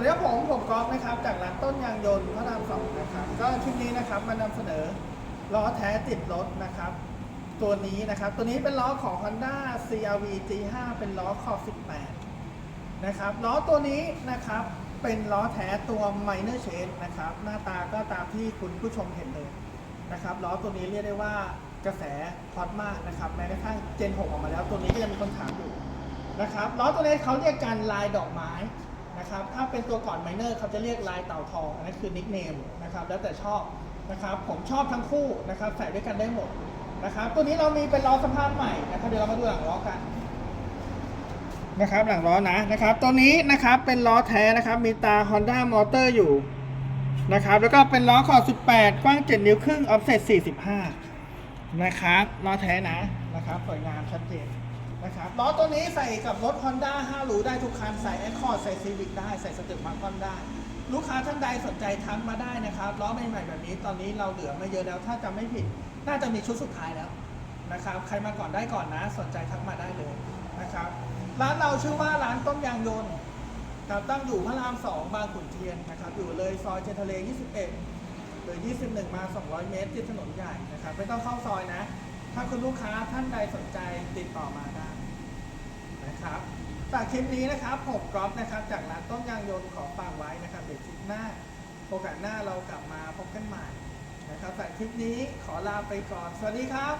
วัสดีครับผมผมกอล์ฟนะครับจากร้านต้นยางยนต์พระรามสองนะครับก็คลิปนี้นะครับมานำเสนอล้อแท้ติดรถนะครับ ตัวนี้นะครับ ตัวนี้เป็นล้อของ Honda CRV G5 เป็นล้อขอบ 18 นะครับล้อตัวนี้นะครับเป็นล้อแท้ตัว Minor Change นะครับ หน้าตาก็ตามที่คุณผู้ชมเห็นเลยนะครับล้อตัวนี้เรียกได้ว่ากระแสฮอตมากนะครับแม้กระทั่งเจน 6 ออกมาแล้ว ตัวนี้ก็ยังมีคนถามอยู่นะครับล้อตัวนี้เขาเรียกกันลายดอกไม้ นะครับถ้าเป็นตัวก่อนไมเนอร์เขาจะเรียกลายเต่าทองอันนั้นคือนิกเนมนะครับแล้วแต่ชอบนะครับผมชอบทั้งคู่นะครับใส่ด้วยกันได้หมดนะครับตัวนี้เรามีเป็นล้อสภาพใหม่นะครับเดี๋ยวเรามาดูหลังล้อกันนะครับหลังล้อนะนะครับตัวนี้นะครับเป็นล้อแท้นะครับมีตา Honda Motor อยู่นะครับแล้วก็เป็นล้อขอบ18 กว้าง 7 นิ้วครึ่ง offset 45 นะครับล้อแท้นะนะครับสวยงามชัดเจน นะครับล้อตัวนี้ใส่กับรถ Honda 5หรูได้ทุกคัน ใส่ Accord ใส่ Civic ได้ ใส่สเต็ปมาคอนได้ ลูกค้าท่านใดสนใจทักมาได้นะครับล้อใหม่ๆแบบนี้ตอนนี้เราเหลือไม่เยอะแล้ว ถ้าจำไม่ผิด น่าจะมีชุดสุดท้ายแล้วนะครับ ใครมาก่อนได้ก่อนนะ สนใจทักมาได้เลยนะครับ ร้านเราชื่อว่าร้านต้มยางยนต์ครับตั้งอยู่พระราม2บางขุนเทียนนะครับ อยู่เลยซอยเจนทะเล 21 หรือ 21 มา 200 เมตรที่ถนนใหญ่นะครับ ไม่ต้องเข้าซอยนะ ถ้าคุณลูกค้าท่านใดสนใจติดต่อมาได้ ฝากคลิปนี้นะครับผมกรอฟนะครับ จากร้านต้นยางยนต์ขอฝากไว้นะครับ เดี๋ยวคลิปหน้า โอกาสหน้าเรากลับมาพบกันใหม่นะครับฝากคลิปนี้ขอลาไปก่อน สวัสดีครับ